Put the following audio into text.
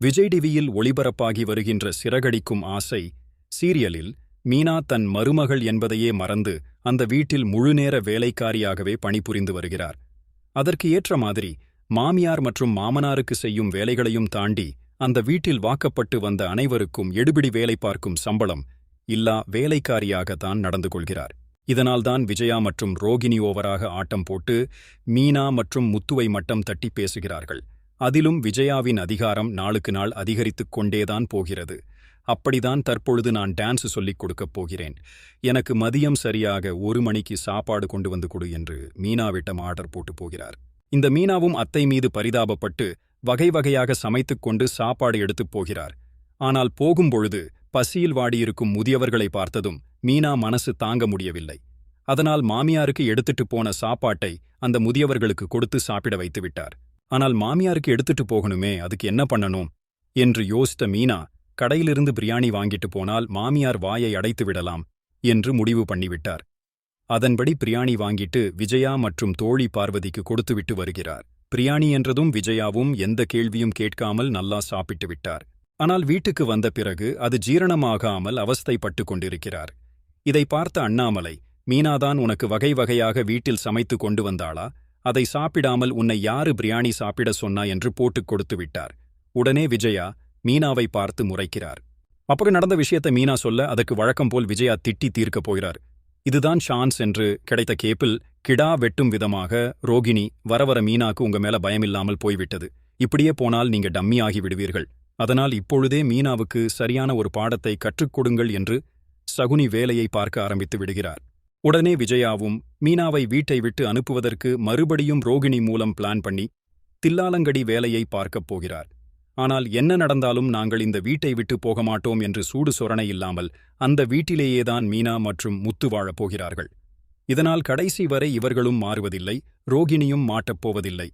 விஜய் டிவியில் ஒளிபரப்பாகி வருகின்ற சிறகடிக்கும் ஆசை சீரியலில் மீனா தன் மருமகள் என்பதையே மறந்து அந்த வீட்டில் முழுநேர வேலைக்காரியாகவே பணிபுரிந்து வருகிறார். அதற்கு ஏற்ற மாதிரி மாமியார் மற்றும் மாமனாருக்கு செய்யும் வேலைகளையும் தாண்டி அந்த வீட்டில் வாக்கப்பட்டு வந்த அனைவருக்கும் எடுபிடி வேலை பார்க்கும் சம்பளம் இல்லா வேலைக்காரியாகத்தான் நடந்து கொள்கிறார். இதனால்தான் விஜயா மற்றும் ரோகிணி ஓவராக ஆட்டம் போட்டு மீனா மற்றும் முத்துவை மட்டம் தட்டி பேசுகிறார்கள். அதிலும் விஜயாவின் அதிகாரம் நாளுக்கு நாள் அதிகரித்துக் கொண்டேதான் போகிறது. அப்படிதான் தற்பொழுது நான் டான்ஸ் சொல்லிக் கொடுக்கப் போகிறேன். எனக்கு மதியம் சரியாக ஒரு மணிக்கு சாப்பாடு கொண்டு வந்து கொடு என்று மீனாவிட்டம் ஆர்டர் போட்டு போகிறார். இந்த மீனாவும் அத்தை மீது பரிதாபப்பட்டு வகை வகையாக சமைத்துக் கொண்டு சாப்பாடு எடுத்துப் போகிறார். ஆனால் போகும்பொழுது பசியில் வாடியிருக்கும் முதியவர்களை பார்த்ததும் மீனா மனசு தாங்க முடியவில்லை. அதனால் மாமியாருக்கு எடுத்துட்டு போன சாப்பாட்டை அந்த முதியவர்களுக்கு கொடுத்து சாப்பிட வைத்துவிட்டார் ஆனால் மாமியாருக்கு எடுத்துட்டு போகணுமே அதுக்கு என்ன பண்ணணும்? என்று யோசித்த மீனா கடையிலிருந்து பிரியாணி வாங்கிட்டு போனால் மாமியார் வாயை அடைத்து விடலாம் என்று முடிவு பண்ணிவிட்டார். அதன்படி பிரியாணி வாங்கிட்டு விஜயா மற்றும் தோழி பார்வதிக்கு கொடுத்துவிட்டு வருகிறார். பிரியாணி என்றதும் விஜயாவும் எந்த கேள்வியும் கேட்காமல் நல்லா சாப்பிட்டு விட்டார். ஆனால் வீட்டுக்கு வந்த பிறகு அது ஜீரணமாகாமல் அவஸ்தைப்பட்டு கொண்டிருக்கிறார். இதை பார்த்த அண்ணாமலை மீனாதான் உனக்கு வகை வகையாக வீட்டில் சமைத்து கொண்டு வந்தாளா? அதை சாப்பிடாமல் உன்னை யாரு பிரியாணி சாப்பிட சொன்னா என்று போட்டுக் கொடுத்து விட்டார். உடனே விஜயா மீனாவை பார்த்து முறைக்கிறார். அப்புறம் நடந்த விஷயத்தை மீனா சொல்ல அதுக்கு வழக்கம் போல் விஜயா திட்டி தீர்க்கப் போகிறார். இதுதான் ஷான்ஸ் என்று கிடைத்த கேப்பில் கிடா வெட்டும் விதமாக ரோகிணி வர வர மீனாக்கு உங்க மேல பயமில்லாமல் போய்விட்டது. இப்படியே போனால் நீங்க டம்மி ஆகி விடுவீர்கள். அதனால் இப்பொழுதே மீனாவுக்கு சரியான ஒரு பாடத்தை கற்றுக் கொடுங்கள் என்று சகுனி வேலையை பார்க்க ஆரம்பித்து விடுகிறார். உடனே விஜயாவும் மீனாவை வீட்டை விட்டு அனுப்புவதற்கு மறுபடியும் ரோகிணி மூலம் பிளான் பண்ணி தில்லாலங்கடி வேலையை பார்க்கப் போகிறார். ஆனால் என்ன நடந்தாலும் நாங்கள் இந்த வீட்டை விட்டு போக மாட்டோம் என்று சூடு சொரணை இல்லாமல் அந்த வீட்டிலேயேதான் மீனா மற்றும் முத்து வாழப் போகிறார்கள். இதனால் கடைசி வரை இவர்களும் மாறுவதில்லை ரோகிணியும் மாட்டப் போவதில்லை.